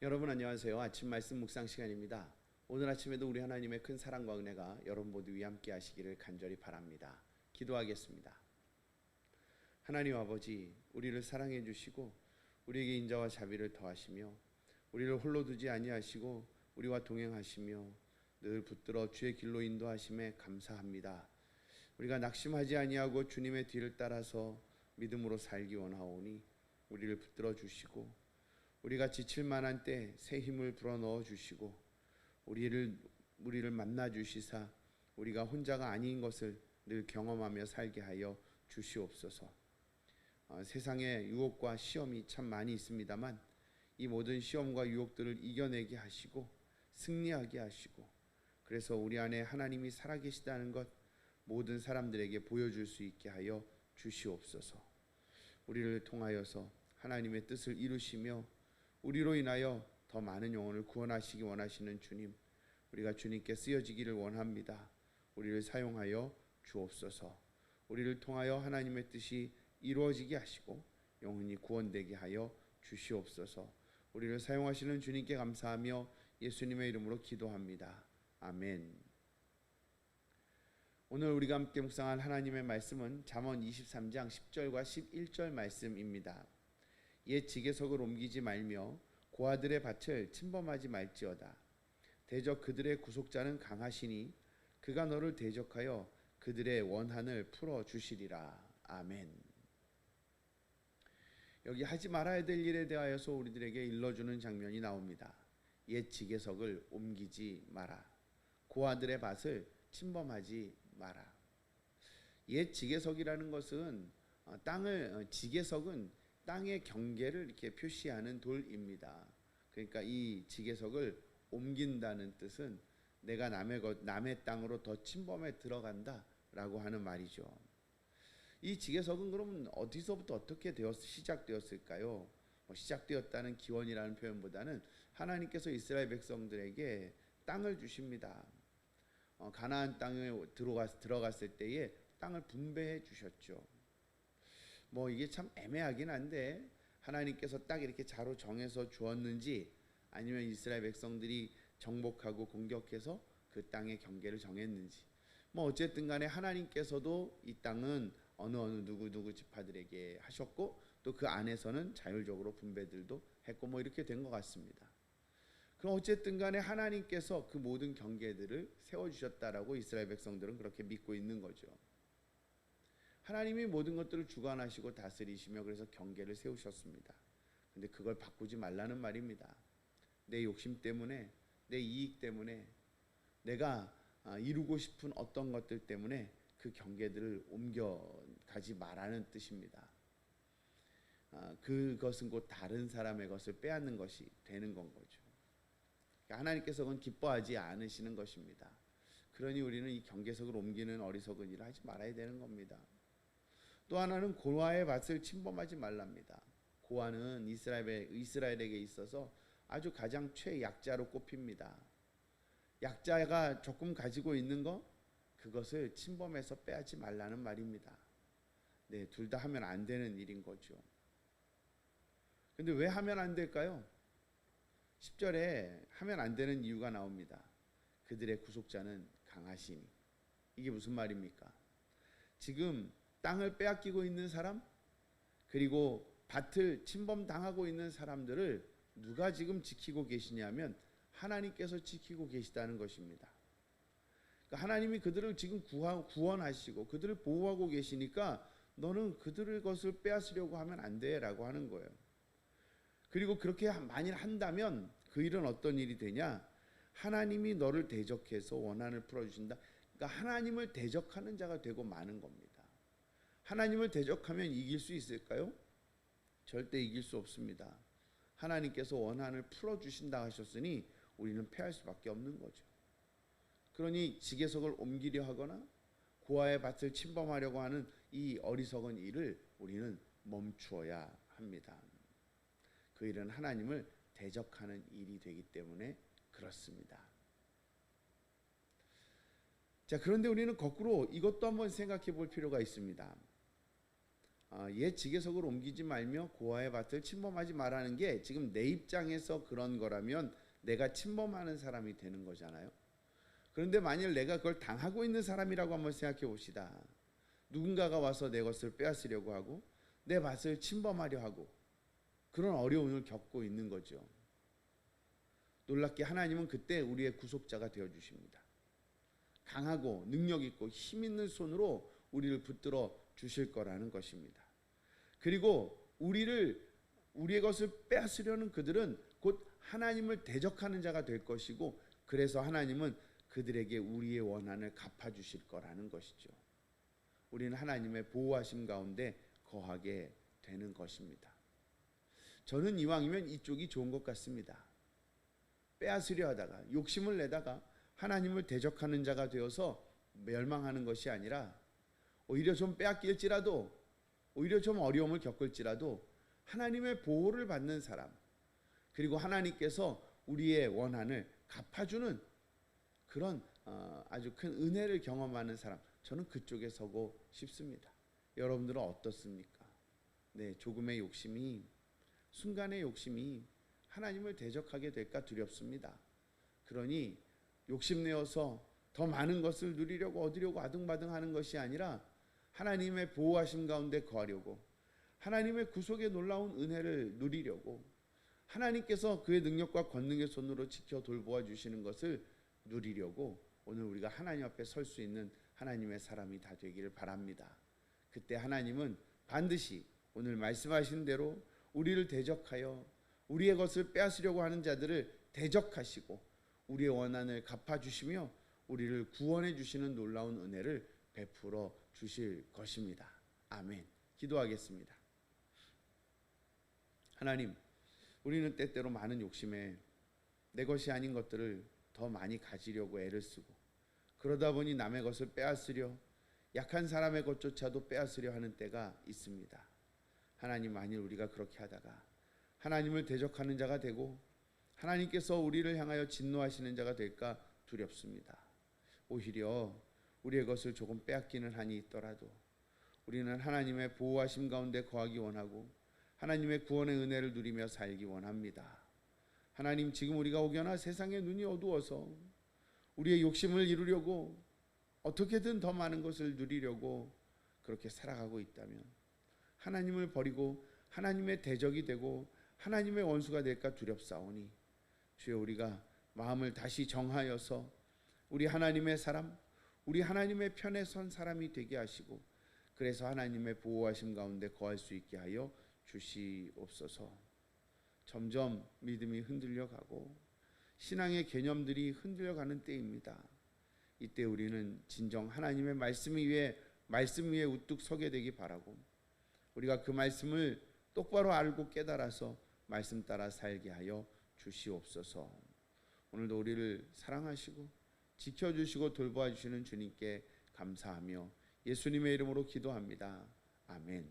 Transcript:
여러분 안녕하세요. 아침 말씀 묵상 시간입니다. 오늘 아침에도 우리 하나님의 큰 사랑과 은혜가 여러분 모두 위 함께 하시기를 간절히 바랍니다. 기도하겠습니다. 하나님 아버지, 우리를 사랑해 주시고 우리에게 인자와 자비를 더하시며 우리를 홀로 두지 아니하시고 우리와 동행하시며 늘 붙들어 주의 길로 인도하심에 감사합니다. 우리가 낙심하지 아니하고 주님의 뒤를 따라서 믿음으로 살기 원하오니 우리를 붙들어 주시고 우리가 지칠 만한 때 새 힘을 불어넣어 주시고 우리를 우리를 만나 주시사 우리가 혼자가 아닌 것을 늘 경험하며 살게 하여 주시옵소서. 어, 세상에 유혹과 시험이 참 많이 있습니다만 이 모든 시험과 유혹들을 이겨내게 하시고 승리하게 하시고 그래서 우리 안에 하나님이 살아계시다는 것 모든 사람들에게 보여줄 수 있게 하여 주시옵소서. 우리를 통하여서 하나님의 뜻을 이루시며 우리로 인하여 더 많은 영혼을 구원하시기 원하시는 주님, 우리가 주님께 쓰여지기를 원합니다. 우리를 사용하여 주옵소서. 우리를 통하여 하나님의 뜻이 이루어지게 하시고 영혼이 구원되게 하여 주시옵소서. 우리를 사용하시는 주님께 감사하며 예수님의 이름으로 기도합니다. 아멘. 오늘 우리가 함께 묵상할 하나님의 말씀은 잠언 23장 10절과 11절 말씀입니다. 옛 지게석을 옮기지 말며 고아들의 밭을 침범하지 말지어다. 대적 그들의 구속자는 강하시니 그가 너를 대적하여 그들의 원한을 풀어 주시리라. 아멘. 여기 하지 말아야 될 일에 대하여서 우리들에게 일러주는 장면이 나옵니다. 옛 지게석을 옮기지 마라. 고아들의 밭을 침범하지 마라. 옛 지게석이라는 것은 어, 땅을 어, 지게석은 땅의 경계를 이렇게 표시하는 돌입니다. 그러니까 이 지게석을 옮긴다는 뜻은 내가 남의 것 남의 땅으로 더 침범해 들어간다라고 하는 말이죠. 이 지게석은 그러면 어디서부터 어떻게 되었 시작되었을까요? 뭐 시작되었다는 기원이라는 표현보다는 하나님께서 이스라엘 백성들에게 땅을 주십니다. 어, 가나안 땅에 들어갔, 들어갔을 때에 땅을 분배해 주셨죠. 뭐 이게 참 애매하긴 한데 하나님께서 딱 이렇게 자로 정해서 주었는지 아니면 이스라엘 백성들이 정복하고 공격해서 그 땅의 경계를 정했는지 뭐 어쨌든 간에 하나님께서도 이 땅은 어느 어느 누구 누구 지파들에게 하셨고 또 그 안에서는 자율적으로 분배들도 했고 뭐 이렇게 된 것 같습니다. 그럼 어쨌든 간에 하나님께서 그 모든 경계들을 세워 주셨다라고 이스라엘 백성들은 그렇게 믿고 있는 거죠. 하나님이 모든 것들을 주관하시고 다스리시며 그래서 경계를 세우셨습니다. 근데 그걸 바꾸지 말라는 말입니다. 내 욕심 때문에 내 이익 때문에 내가 아, 이루고 싶은 어떤 것들 때문에 그 경계들을 옮겨 가지 말라는 뜻입니다. 아, 그것은 곧 다른 사람의 것을 빼앗는 것이 되는 건 거죠. 그러니까 하나님께서는 기뻐하지 않으시는 것입니다. 그러니 우리는 이 경계석을 옮기는 어리석은 일을 하지 말아야 되는 겁니다. 또 하나는 고아의 밭을 침범하지 말랍니다. 고아는 이스라엘에, 이스라엘에게 있어서 아주 가장 최약자로 꼽힙니다. 약자가 조금 가지고 있는 거 그것을 침범해서 빼앗지 말라는 말입니다. 네, 둘 다 하면 안 되는 일인 거죠. 근데 왜 하면 안 될까요? 10절에 하면 안 되는 이유가 나옵니다. 그들의 구속자는 강하시니. 이게 무슨 말입니까? 지금 땅을 빼앗기고 있는 사람, 그리고 밭을 침범당하고 있는 사람들을 누가 지금 지키고 계시냐면 하나님께서 지키고 계시다는 것입니다. 그러니까 하나님이 그들을 지금 구원하시고 그들을 보호하고 계시니까 너는 그들의 것을 빼앗으려고 하면 안 돼라고 하는 거예요. 그리고 그렇게 만일 한다면 그 일은 어떤 일이 되냐? 하나님이 너를 대적해서 원한을 풀어주신다. 그러니까 하나님을 대적하는 자가 되고 마는 겁니다. 하나님을 대적하면 이길 수 있을까요? 절대 이길 수 없습니다. 하나님께서 원한을 풀어주신다 하셨으니 우리는 패할 수밖에 없는 거죠. 그러니 지게석을 옮기려 하거나 고아의 밭을 침범하려고 하는 이 어리석은 일을 우리는 멈추어야 합니다. 그 일은 하나님을 대적하는 일이 되기 때문에 그렇습니다. 자, 그런데 우리는 거꾸로 이것도 한번 생각해 볼 필요가 있습니다. 어, 옛 지게석을 옮기지 말며 고아의 밭을 침범하지 말라는 게 지금 내 입장에서 그런 거라면 내가 침범하는 사람이 되는 거잖아요. 그런데 만일 내가 그걸 당하고 있는 사람이라고 한번 생각해 봅시다. 누군가가 와서 내 것을 빼앗으려고 하고 내 밭을 침범하려 하고 그런 어려움을 겪고 있는 거죠. 놀랍게 하나님은 그때 우리의 구속자가 되어 주십니다. 강하고 능력 있고 힘 있는 손으로 우리를 붙들어 주실 거라는 것입니다. 그리고 우리를 우리의 것을 빼앗으려는 그들은 곧 하나님을 대적하는 자가 될 것이고 그래서 하나님은 그들에게 우리의 원한을 갚아 주실 거라는 것이죠. 우리는 하나님의 보호하심 가운데 거하게 되는 것입니다. 저는 이왕이면 이쪽이 좋은 것 같습니다. 빼앗으려 하다가 욕심을 내다가 하나님을 대적하는 자가 되어서 멸망하는 것이 아니라 오히려 좀 빼앗길지라도 오히려 좀 어려움을 겪을지라도 하나님의 보호를 받는 사람 그리고 하나님께서 우리의 원한을 갚아주는 그런 어, 아주 큰 은혜를 경험하는 사람 저는 그쪽에 서고 싶습니다. 여러분들은 어떻습니까? 네, 조금의 욕심이 순간의 욕심이 하나님을 대적하게 될까 두렵습니다. 그러니 욕심내어서 더 많은 것을 누리려고 얻으려고 아등바등하는 것이 아니라 하나님의 보호하심 가운데 거하려고 하나님의 구속의 놀라운 은혜를 누리려고 하나님께서 그의 능력과 권능의 손으로 지켜 돌보아 주시는 것을 누리려고 오늘 우리가 하나님 앞에 설 수 있는 하나님의 사람이 다 되기를 바랍니다. 그때 하나님은 반드시 오늘 말씀하신 대로 우리를 대적하여 우리의 것을 빼앗으려고 하는 자들을 대적하시고 우리의 원한을 갚아 주시며 우리를 구원해 주시는 놀라운 은혜를 베풀어 주실 것입니다. 아멘. 기도하겠습니다. 하나님, 우리는 때때로 많은 욕심에 내 것이 아닌 것들을 더 많이 가지려고 애를 쓰고 그러다 보니 남의 것을 빼앗으려 약한 사람의 것조차도 빼앗으려 하는 때가 있습니다. 하나님 만일 우리가 그렇게 하다가 하나님을 대적하는 자가 되고 하나님께서 우리를 향하여 진노하시는 자가 될까 두렵습니다. 오히려 우리의 것을 조금 빼앗기는 한이 있더라도 우리는 하나님의 보호하심 가운데 거하기 원하고 하나님의 구원의 은혜를 누리며 살기 원합니다. 하나님 지금 우리가 오겨나 세상의 눈이 어두워서 우리의 욕심을 이루려고 어떻게든 더 많은 것을 누리려고 그렇게 살아가고 있다면 하나님을 버리고 하나님의 대적이 되고 하나님의 원수가 될까 두렵사오니 주여 우리가 마음을 다시 정하여서 우리 하나님의 사람 우리 하나님의 편에 선 사람이 되게 하시고 그래서 하나님의 보호하심 가운데 거할 수 있게 하여 주시옵소서. 점점 믿음이 흔들려 가고 신앙의 개념들이 흔들려 가는 때입니다. 이때 우리는 진정 하나님의 말씀 위에 말씀 위에 우뚝 서게 되기 바라고 우리가 그 말씀을 똑바로 알고 깨달아서 말씀 따라 살게 하여 주시옵소서. 오늘도 우리를 사랑하시고 지켜주시고 돌보아 주시는 주님께 감사하며 예수님의 이름으로 기도합니다. 아멘.